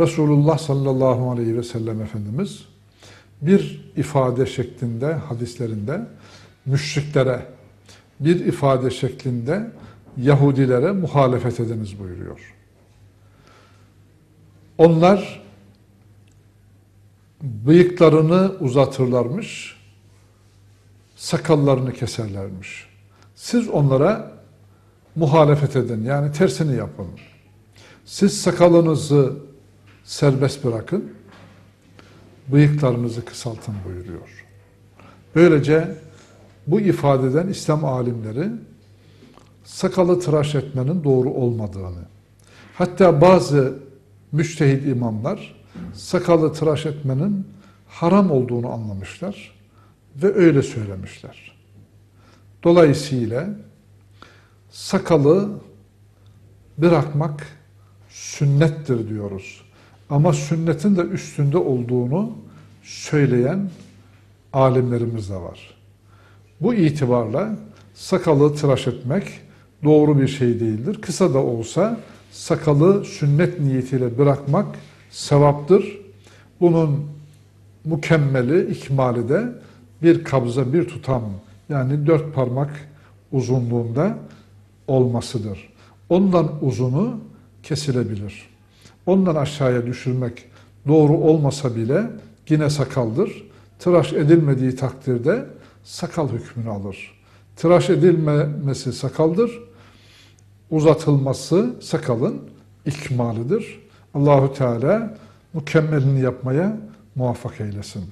Resulullah sallallahu aleyhi ve sellem Efendimiz bir ifade şeklinde hadislerinde müşriklere, bir ifade şeklinde Yahudilere muhalefet ediniz buyuruyor. Onlar bıyıklarını uzatırlarmış, sakallarını keserlermiş. Siz onlara muhalefet edin, yani tersini yapın. Siz sakalınızı serbest bırakın, bıyıklarınızı kısaltın buyuruyor. Böylece bu ifadeden İslam alimleri sakalı tıraş etmenin doğru olmadığını, hatta bazı müştehid imamlar sakalı tıraş etmenin haram olduğunu anlamışlar ve öyle söylemişler. Dolayısıyla sakalı bırakmak sünnettir diyoruz. Ama sünnetin de üstünde olduğunu söyleyen alimlerimiz de var. Bu itibarla sakalı tıraş etmek doğru bir şey değildir. Kısa da olsa sakalı sünnet niyetiyle bırakmak sevaptır. Bunun mükemmeli, ikmali de bir kabza, bir tutam yani dört parmak uzunluğunda olmasıdır. Ondan uzunu kesilebilir. Ondan aşağıya düşürmek doğru olmasa bile yine sakaldır. Tıraş edilmediği takdirde sakal hükmünü alır. Tıraş edilmemesi sakaldır. Uzatılması sakalın ikmalidir. Allahu Teala mükemmelini yapmaya muvaffak eylesin.